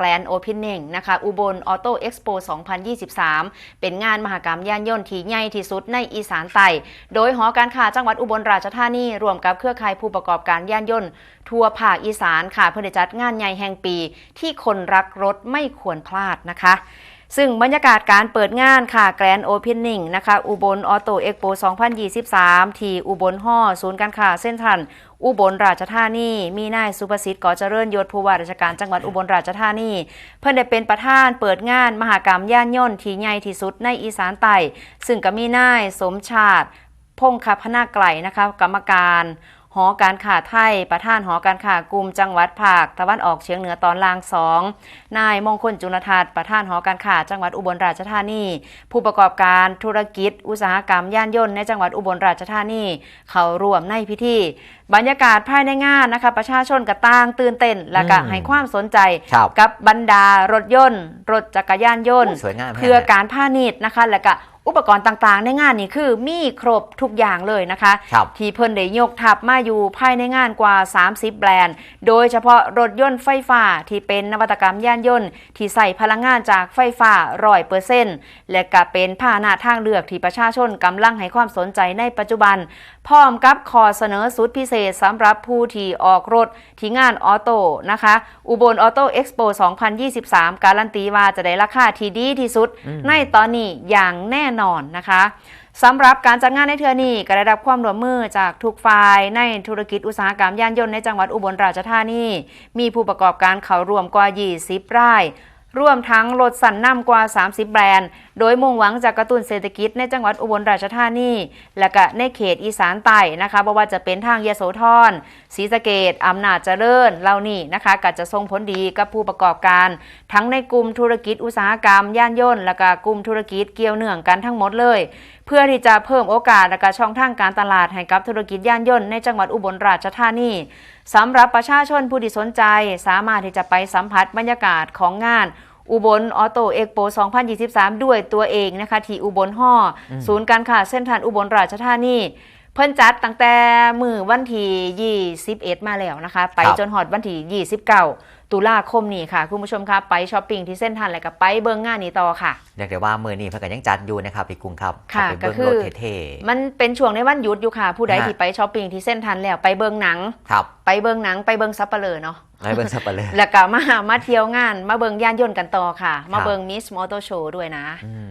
แกลนโอเพนนิ่งนะคะอุบลออโต้เอ็กซ์โป2023 เป็นงานมหกรรมยานยนต์ที่ใหญ่ที่สุดในอีสานใต้ โดยหอการค้าจังหวัดอุบลราชธานีรวมกับเครือข่ายผู้ประกอบการยานยนต์ ทั่วภาคอีสานค่ะเพื่อจัดงานใหญ่แห่งปีที่คนรักรถไม่ควรพลาดนะคะ ซึ่งบรรยากาศการเปิดงานค่ะแกรนโอเพนนิ่งนะคะอุบลออโตเอ็กโป 2023 ที่อุบลห่อศูนย์การค้าเส้นทันอุบลราชธานี มีนายสุประสิทธิ์ก่อเจริญยศผู้ว่าราชการจังหวัดอุบลราชธานี เพื่อนได้เป็นประธานเปิดงานมหากรรมย่านย่นที่ใหญ่ที่สุดในอีสานใต้ซึ่งก็มีนายสมชาติ พงคพนาไกลนะคะกรรมการ หอการค้าไทย ประธานหอการค้ากลุ่มจังหวัดภาคตะวันออกเฉียงเหนือตอนล่างสองนายมงคลจุลทัศน์ประธานหอการค้าจังหวัดอุบลราชธานี ผู้ประกอบการธุรกิจ อุตสาหกรรมย่านยนต์ในจังหวัดอุบลราชธานี เขาร่วมในพิธี บรรยากาศภายในงานนะคะ ประชาชนกระต่างตื่นเต้น และก็อืมให้ความสนใจ ครับกับบรรดารถยนต์ รถจักรยานยนต์ โอ้สวยงามแฮะ เพื่อการพาณิชย์นะคะ และก็อุปกรณ์ต่างๆ ในงานนี้คือมีครบทุกอย่างเลยนะคะ ครับ ที่เพิ่นได้ยกทัพมาอยู่ภายในงานกว่า 30 แบรนด์ โดยเฉพาะรถยนต์ไฟฟ้าที่เป็นนวัตกรรมย่านยนต์ ที่ใส่พลังงานจากไฟฟ้าร้อยเปอร์เซ็นต์และก็เป็นพาหนะทางเลือกที่ประชาชนกำลังให้ความสนใจในปัจจุบัน พร้อมกับขอเสนอสุดพิเศษสำหรับผู้ที่ออกรถที่งานออโต้นะคะ อุบลออโต้เอ็กซ์โป2023 การันตีว่าจะได้ราคาที่ดีที่สุดอืมในตอนนี้อย่างแน่นอนนะคะสำหรับการจัดงานในเทือนี้ก็ได้รับความร่วมมือจากทุกฝ่ายในธุรกิจอุตสาหกรรมยานยนต์ในจังหวัดอุบลราชธานี มีผู้ประกอบการเข้าร่วมกว่า 20ราย ร่วมทั้งรถสันนำกว่า 30 แบรนด์ โดยมุ่งหวังจะกกระตุ้นเศรษฐกิจในจังหวัดอุบลราชธานี และก็ในเขตอีสานใต้นะคะบ่ว่าจะเป็นทางยโสธรศรีสะเกดอำนาจเจริญเหล่านี้นะคะก็จะส่งผลดีกับผู้ประกอบการ ทั้งในกลุ่มธุรกิจอุตสาหกรรมย่านยนต์และก็กลุ่มธุรกิจเกี่ยวเนื่องกันทั้งหมดเลย พื่อที่จะเพิ่มโอกาสและก็ช่องทางการตลาดให้กับธุรกิจย่านยนต์ในจังหวัดอุบลราชธานีสำหรับประชาชนผู้ที่สนใจสามารถที่จะไปสัมผัสบรรยากาศของงานอุบลออโตเอ็กโป 2023 ด้วยตัวเองนะคะที่อุบลห่ออศูนย์การค้าเส้นทางอุบลราชธานี เพิ่นจัดตั้งแต่มือวันที่21 มาแล้วนะคะ ไปครับจนหอดวันที่29 ตุลาคมนี้ค่ะ คุณผู้ชมคะไปช้อปปิ้งที่เส้นทางและก็ไปเบิ่งงานนี้ต่อค่ะเรียกได้ว่ามือนี้เพื่อนก็ยังจัดอยู่นะครับพี่กุ้งครับค่ะเอาไปเบิ้งก็คือรถเท่มันเป็นช่วงในวันหยุดอยู่ค่ะ ผู้ใดฮะที่ไปช้อปปิ้งที่เส้นทันแล้วไปเบิ่งหนังๆครับไปเบิ่งหนังไปเบิ่งซับเปลือเนาะไปเบิ้งสับปะเลยแล้วก็มามาเที่ยวงาน มาเบิ่งย่านยนต์กันต่อค่ะ มาครับเบิ่งมิสมอเตอร์โชว์ด้วยนะอืม